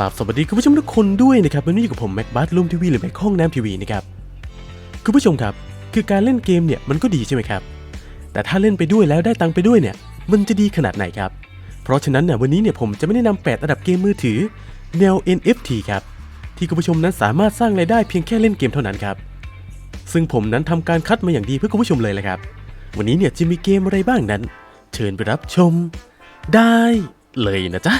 ราบสวัสดีคุณผู้ชมทุกคนด้วยนะครับวันนี้อยู่กับผมแม็กบัสลุมทีวีหรือแม็กห้องน้ำทีวีนะครับคุณผู้ชมครับ คือการเล่นเกมเนี่ยมันก็ดีใช่ไหมครับ แต่ถ้าเล่นไปด้วยแล้วได้ตังค์ไปด้วยเนี่ย มันจะดีขนาดไหนครับ เพราะฉะนั้นเนี่ยวันนี้เนี่ยผมจะไม่ได้นำ8อันดับเกมมือถือ แนว NFT ครับที่คุณผู้ชมนั้นสามารถสร้างรายได้เพียงแค่เล่นเกมเท่านั้นครับซึ่งผมนั้นทำการคัดมาอย่างดีเพื่อคุณผู้ชมเลยแหละครับ วันนี้เนี่ยจะมีเกมอะไรบ้างนั้น เชิญไปรับชม ได้เลยนะจ๊ะ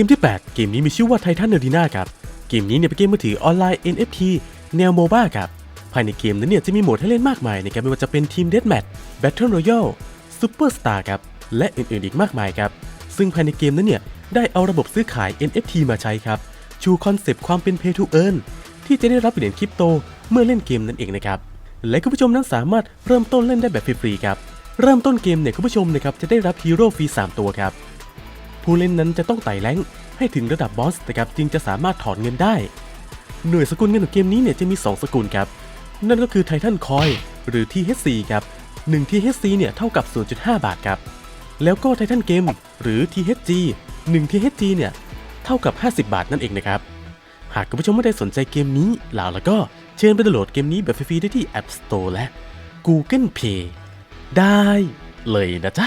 กมที่ 8 เกมนี้มีชื่อว่า Titan Arena ครับ เกมนี้เนี่ยเป็นเกมมือถือออนไลน์ NFT แนวโมบ้าครับ ภายในเกมนั้นเนี่ยจะมีโหมดให้เล่นมากมายนะครับไม่ว่าจะเป็น Team Deathmatch Battle Royale Superstar ครับและอื่นๆอีกมากมายครับซึ่งภายในเกมนั้นเนี่ยได้เอาระบบซื้อขาย NFT มาใช้ครับชูคอนเซปต์ความเป็น Pay to Earn ที่จะได้รับเหรียญคริปโตเมื่อเล่นเกมนั่นเองนะครับและคุณผู้ชมนั้นสามารถเริ่มต้นเล่นได้แบบฟรีๆครับเริ่มต้นเกมเนี่ยคุณผู้ชมนะครับจะได้รับฮีโร่ฟรี3 ตัวครับ ผู้เล่นนั้นจะต้องไต่แรงให้ถึงระดับบอสนะครับจึงจะสามารถถอนเงินได้ หน่วยสกุลเงินของเกมนี้เนี่ยจะมี 2 สกุลครับ นั่นก็คือไททันคอยหรือ THC ครับ1 THC เนี่ยเท่ากับ 0.5 บาทครับ แล้วก็ไททันเกมหรือ THG 1 THG เนี่ยเท่ากับ 50 บาทนั่นเองนะครับ หากคุณผู้ชมไม่ได้สนใจเกมนี้แล้วแล้วก็เชิญไปดาวน์โหลดเกมนี้แบบฟรีๆได้ที่ App Store และ Google Play ได้เลยนะจ๊ะ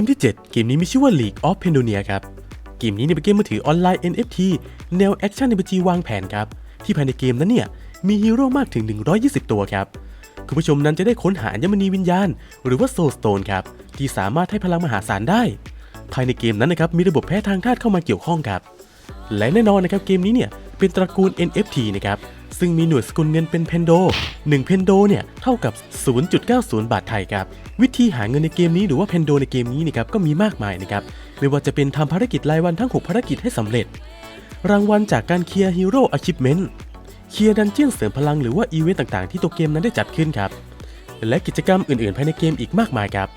มที่ 7 เกมนี้มีชื่อว่า League of Pendonia ครับ เกมนี้เนี่ยเป็นเกมมือถือออนไลน์ NFT แนวแอคชั่น RPG วางแผนครับ ที่ภายในเกมนั้นเนี่ย มีฮีโร่มากถึง 120 ตัวครับ คุณผู้ชมนั้นจะได้ค้นหาอัญมณีวิญญาณ หรือว่าโซลสโตนครับ ที่สามารถให้พลังมหาศาลได้ ภายในเกมนั้นนะครับ มีระบบแพ้ทางธาตุเข้ามาเกี่ยวข้องครับ และแน่นอนนะครับเกมนี้เนี่ยเป็นตระกูล NFT นะครับ ซึ่งมีหน่วยสกุลเงินเป็นเพนโด1เพนโดเนี่ยเท่ากับ 0.90 บาทไทยครับ วิธีหาเงินในเกมนี้หรือว่าเพนโดในเกมนี้นะครับก็มีมากมายนะครับ ไม่ว่าจะเป็นทำภารกิจรายวันทั้ง 6 ภารกิจให้สำเร็จ รางวัลจากการเคลียร์ฮีโร่อาชิพเมนต์เคลียร์ดันเจี้ยนเสริมพลังหรือว่าอีเวนต์ต่างๆ ที่ตัวเกมนั้นได้จัดขึ้นครับ และกิจกรรมอื่นๆ ภายในเกมอีกมากมายครับ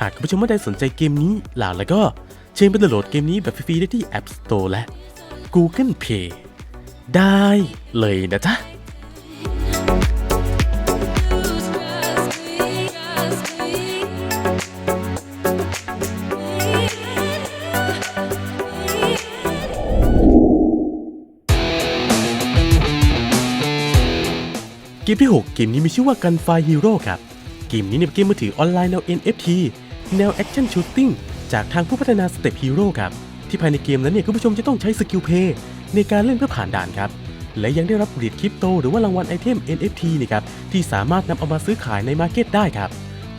หากคุณผู้ชมไม่ได้สนใจเกมนี้หล่าแล้วก็เชิญไปดาวน์โหลดเกมนี้แบบฟรีๆได้ที่ App Store และ Google Play ได้เลยนะจ๊ะเกมที่ 6 เกมนี้มีชื่อว่า Gunfire Hero ครับ เกมนี้เนี่ยเป็นเกมมือถือออนไลน์แนว NFT แนว Action Shooting จากทางผู้พัฒนา Step Hero ครับ ที่ภายในเกมนั้นเนี่ยคุณผู้ชมจะต้องใช้สกิลเพย์ ในการเล่นเพื่อผ่านด่านครับ และยังได้รับเหรียญคริปโตหรือว่ารางวัลไอเทม NFT นะครับที่สามารถนำเอามาซื้อขายในมาร์เก็ตได้ครับ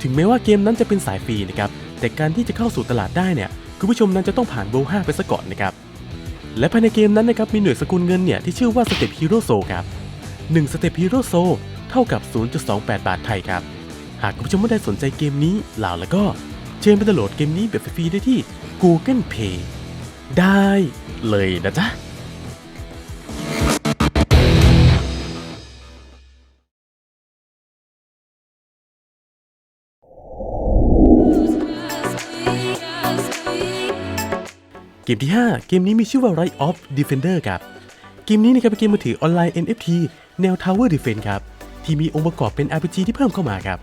ถึงแม้ว่าเกมนั้นจะเป็นสายฟรีนะครับ แต่การที่จะเข้าสู่ตลาดได้เนี่ยคุณผู้ชมนั้นจะต้องผ่านโบ5ไปซะก่อนนะครับ และภายในเกมนั้นนะครับมีหน่วยสกุลเงินเนี่ยที่ชื่อว่า Step Hero Soul ครับ1 Step Hero Soul เท่ากับ 0.28 บาทไทยครับ หากคุณผู้ชมไม่ได้สนใจเกมนี้เหล่าแล้วก็เชิญไปดาวน์โหลดเกมนี้แบบฟรีได้ที่ Google Play ได้เลยนะจ๊ะ เกมที่ 5 เกมนี้มีชื่อว่า Rise of Defender ครับ เกมนี้นะครับเป็นเกมมือถือออนไลน์ NFT แนว Tower Defense ครับ ที่มีองค์ประกอบเป็น RPG ที่เพิ่มเข้ามาครับ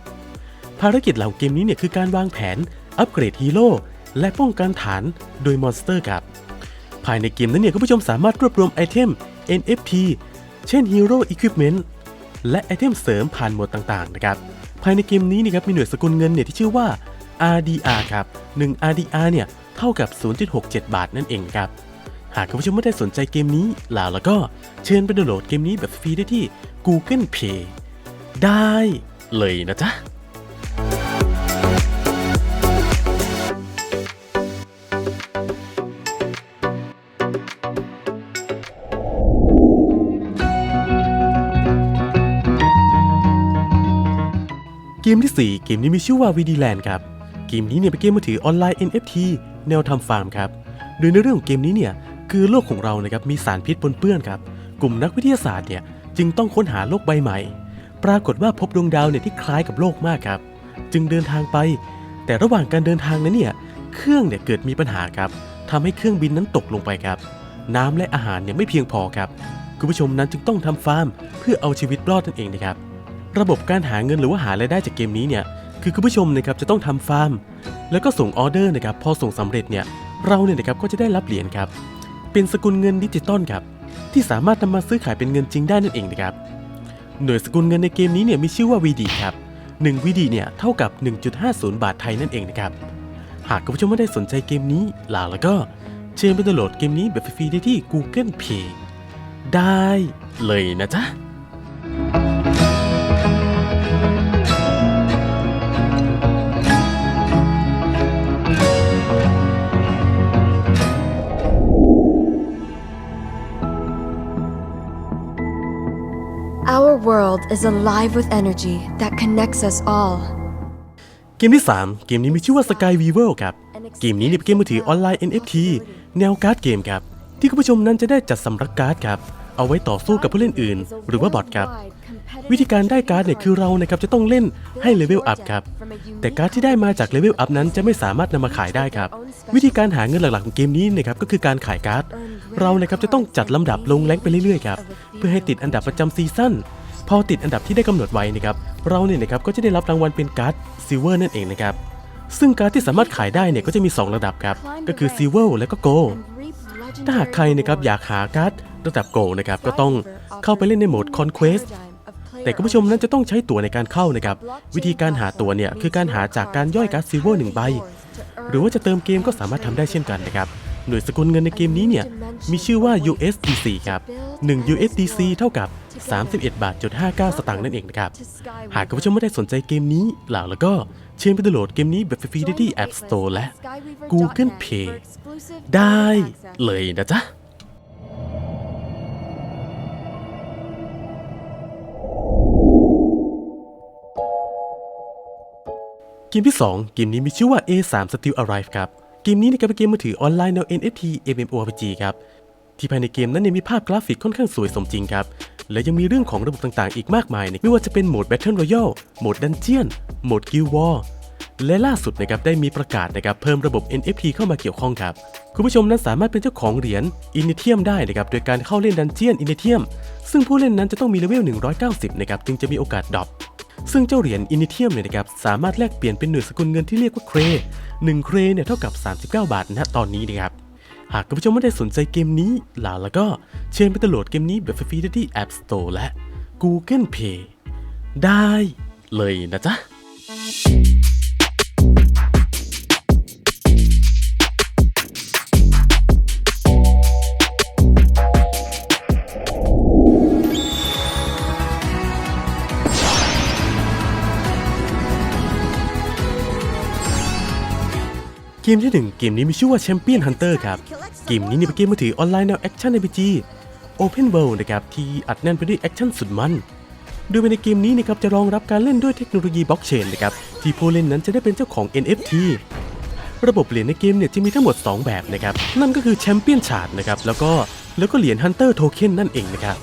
ภารกิจเหล่าเกมนี้เนี่ยคือการวางแผน อัปเกรดฮีโร่และป้องกันฐานโดยมอนสเตอร์ครับ ภายในเกมนั้นเนี่ยคุณผู้ชมสามารถรวบรวมไอเทม NFT เช่น Hero Equipment และไอเทมเสริมผ่านโหมดต่างๆนะครับ ภายในเกมนี้นะครับมีหน่วยสกุลเงินเนี่ยที่ชื่อว่า RDR ครับ 1 RDR เนี่ย เท่ากับ 0.67 บาทนั่นเองครับ หากคุณผู้ชมไม่ได้สนใจเกมนี้แล้วแล้วก็เชิญไปดาวน์โหลดเกมนี้แบบฟรีได้ที่ Google Play ได้เลยนะจ๊ะเกมที่ 4 เกมนี้มีชื่อว่า VD Land ครับ เกมนี้เนี่ยเป็นเกมมือถือออนไลน์ NFT แนวทำฟาร์มครับ โดยในเรื่องของเกมนี้เนี่ยคือโลกของเรานะครับมีสารพิษปนเปื้อนครับ กลุ่มนักวิทยาศาสตร์เนี่ยจึงต้องค้นหาโลกใบใหม่ ปรากฏว่าพบดวงดาวเนี่ยที่คล้ายกับโลกมากครับ จึงเดินทางไป แต่ระหว่างการเดินทางนั้นเนี่ยเครื่องเนี่ยเกิดมีปัญหาครับทำให้เครื่องบินนั้นตกลงไปครับ น้ำและอาหารเนี่ยไม่เพียงพอครับคุณผู้ชมนั้นจึงต้องทำฟาร์ม เพื่อเอาชีวิตรอดนั่นเองนะครับ ระบบการหาเงินหรือว่าหารายได้จากเกมนี้เนี่ย คือคุณผู้ชมนะครับจะต้องทำฟาร์ม แล้วก็ส่งออเดอร์นะครับพอส่งสำเร็จเนี่ยเราเนี่ยนะครับก็จะได้รับเหรียญครับ เป็นสกุลเงินดิจิตอลครับที่สามารถนำมาซื้อขายเป็นเงินจริงได้นั่นเองนะครับหน่วยสกุลเงินในเกมนี้เนี่ยมีชื่อว่า VD ครับ1 VD เนี่ยเท่ากับ 1.50 บาทไทยนั่นเองนะครับ หากคุณผู้ชมไม่ได้สนใจเกมนี้ล่ะแล้วก็เชิญไปดาวน์โหลดเกมนี้แบบฟรีได้ที่ Google Play ได้เลยนะจ๊ะ Our world is alive with energy that connects us all. เกมที่ 3 เกมนี้มีชื่อว่า Sky Weaver ครับ เกมนี้เนี่ยเป็นเกมมือถือออนไลน์ NFT แนวการ์ดเกมครับ ที่คุณผู้ชมนั้นจะได้จัดสำรับการ์ดครับ เอาไว้ต่อสู้กับผู้เล่นอื่น หรือว่าบอทครับ วิธีการได้การ์ดเนี่ยคือเรานะครับจะต้องเล่นให้เลเวลอัพครับ แต่การ์ดที่ได้มาจากเลเวลอัพนั้นจะไม่สามารถนำมาขายได้ครับ วิธีการหาเงินหลักๆของเกมนี้นะครับก็คือการขายการ์ด เรานะครับจะต้องจัดลำดับลงแรงค์ไปเรื่อยๆครับ เพื่อให้ติดอันดับประจำซีซั่น พอติดอันดับที่ได้กำหนดไว้นะครับ เราเนี่ยนะครับก็จะได้รับรางวัลเป็นการ์ดซิลเวอร์นั่นเองนะครับ ซึ่งการ์ดที่สามารถขายได้เนี่ยก็จะมี 2 ระดับครับ ก็คือซิลเวอร์และก็โกถ้าหากใครนะครับอยากหาการ์ดระดับโกนะครับก็ต้องเข้าไปเล่นในโหมด Conquest แต่คุณผู้ชมนั้นจะต้องใช้ตั๋วในการเข้านะครับ วิธีการหาตั๋วเนี่ยคือการหาจากการย่อยการ์ดซิลเวอร์หนึ่งใบ หรือว่าจะเติมเกมก็สามารถทำได้เช่นกันนะครับ หน่วยสกุลเงินในเกมนี้เนี่ยมีชื่อว่า USDC ครับ 1 USDC เท่ากับ 31บาทจุด59 สตางค์นั่นเองนะครับ หากคุณผู้ชมไม่ได้สนใจเกมนี้หล่าแล้วก็เชิญไปดาวน์โหลดเกมนี้แบบฟรีๆได้ที่ App Store และ Google Play ได้เลยนะจ๊ะ เกมที่ 2 เกมนี้มีชื่อว่า A3 Still Alive ครับ เกมนี้นะครับเป็นเกมมือถือออนไลน์แนว NFT MMORPG ครับ ที่ภายในเกมนั้นเนี่ยมีภาพกราฟิกค่อนข้างสวยสมจริงครับ และยังมีเรื่องของระบบต่างๆ อีกมากมายเนี่ยไม่ว่าจะเป็นโหมด Battle Royale โหมด Dungeon โหมด Guild War และล่าสุดนะครับได้มีประกาศนะครับเพิ่มระบบ NFT เข้ามาเกี่ยวข้องครับ คุณผู้ชมนั้นสามารถเป็นเจ้าของเหรียญอินิเทียมได้นะครับโดยการเข้าเล่นดันเจียนอินิเทียมซึ่งผู้เล่นนั้นจะต้องมีเลเวล190นะครับจึงจะมีโอกาสดรอป ซึ่งเจ้าเหรียญอินิเทียมเนี่ยนะครับสามารถแลกเปลี่ยนเป็นหน่วยสกุลเงินที่เรียกว่าเคร1เครเนี่ยเท่ากับ 39 บาทนะตอนนี้นะครับหากคุณผู้ชมไม่ได้สนใจเกมนี้ล่ะแล้วก็เชิญไปดาวน์โหลดเกมนี้แบบฟรีได้ที่ App Store และ Google Play ได้เลยนะจ๊ะ เกมที่ 1 เกมนี้มีชื่อว่า Champion Hunter ครับ เกมนี้เป็นเกมมือถือออนไลน์แนวแอคชั่น RPG Open World นะครับที่อัดแน่นไปด้วยแอคชั่นสุดมัน โดยในเกมนี้นะครับจะรองรับการเล่นด้วยเทคโนโลยีบล็อกเชนนะครับที่ผู้เล่นนั้นจะได้เป็นเจ้าของ NFT ระบบเหรียญในเกมเนี่ยจะมีทั้งหมด 2 แบบนะครับนั่นก็คือแชมเปี้ยนชาร์ดนะครับแล้วก็แล้วก็เหรียญ Hunter Token นั่นเองนะครับ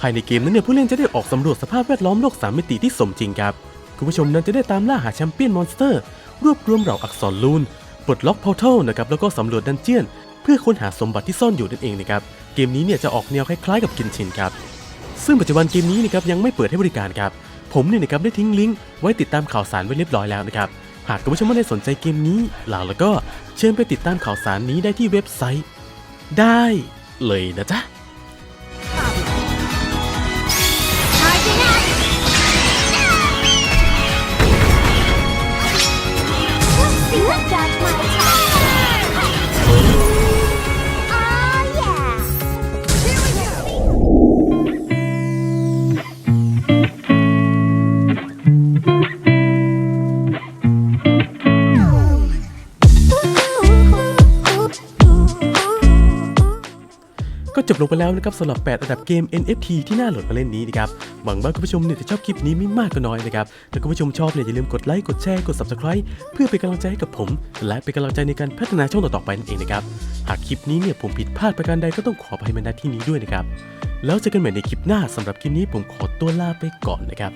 ภายในเกมนั้นเนี่ยผู้เล่นจะได้ออกสำรวจสภาพแวดล้อมโลก 3 มิติที่สมจริงครับคุณผู้ชมนั้นจะได้ตามล่าหาแชมเปี้ยนมอนสเตอร์รวบรวมเหล่าอักษรลูน ปลดล็อกพอร์ทัลนะครับแล้วก็สำรวจดันเจียน เพื่อค้นหาสมบัติที่ซ่อนอยู่นั่นเองนะครับเกมนี้เนี่ยจะออกแนวคล้ายๆกับกินชินครับซึ่งปัจจุบันเกมนี้นะครับยังไม่เปิดให้บริการครับผมเนี่ยนะครับได้ทิ้งลิงก์ไว้ติดตามข่าวสารไว้เรียบร้อยแล้วนะครับหากคุณผู้ชมไม่ได้สนใจเกมนี้แล้วแล้วก็เชิญไปติดตามข่าวสารนี้ได้ที่เว็บไซต์ ได้เลยนะจ๊ะ จบลงไปแล้วนะครับสำหรับ 8 อันดับเกม NFT ที่น่าโหลดมาเล่นนี้นะครับหวังว่าคุณผู้ชมเนี่ยจะชอบคลิปนี้ไม่มากก็น้อยนะครับถ้าคุณผู้ชมชอบเนี่ยอย่าลืมกดไลค์กดแชร์กด subscribe เพื่อเป็นกำลังใจให้กับผม และเป็นกำลังใจในการพัฒนาช่องต่อๆไปนั่นเองนะครับหากคลิปนี้เนี่ยผมผิดพลาดประการใดก็ต้องขออภัยมาณที่นี้ด้วยนะครับแล้วเจอกันใหม่ในคลิปหน้าสำหรับคลิปนี้ผมขอตัวลาไปก่อนนะครับ